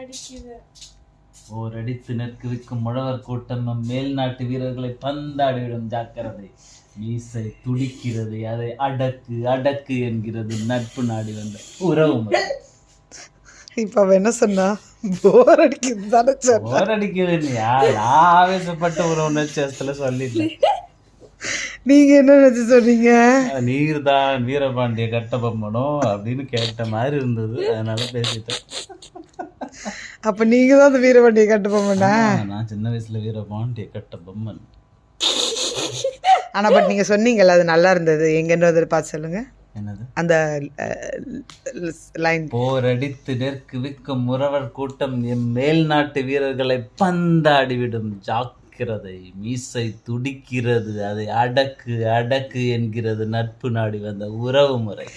அடிக்குது. ஓரடித்து நிற்குவிக்கும் முழவர் கூட்டம் நம் மேல் நாட்டு வீரர்களை பந்தாடிவிடும் ஜாக்கிரதை. மீசை துடிக்கிறது அதை அடக்கு அடக்கு என்கிறது நட்பு நாடி வந்த உறவு இப்ப அவ என்ன சொன்னா? போர் அடிக்குது தானே இல்லையா நான் ஆவேசப்பட்ட ஒரு உணர்ச்சியத்துல சொல்லிட்டேன். நீங்க என்ன நினைச்சு சொன்னீங்க? நீர் தான் வீரபாண்டிய கட்டபொம்மனும் அப்படின்னு கேட்ட மாதிரி இருந்தது. அதனால பேசிட்டேன். அப்ப நீங்க தான் அந்த வீரவண்டியை கட்டு ஆமா, நான் சின்ன வயசுல வீரபாண்டிய கட்டபொம்மன் ஆனா பட் நீங்க சொன்னீங்கல்ல அது நல்லா இருந்தது. எங்கன்னு பார்த்து சொல்லுங்க. என்னது? அந்த லைன். போரடித்து நெற்குவிக்கும் முறவர் கூட்டம் எம் மேல் நாட்டு வீரர்களை பந்தாடிவிடும் ஜாக்கிரதை. மீசை துடிக்கிறது அதை அடக்கு அடக்கு என்கிறது நட்பு நாடி வந்த உறவு முறை.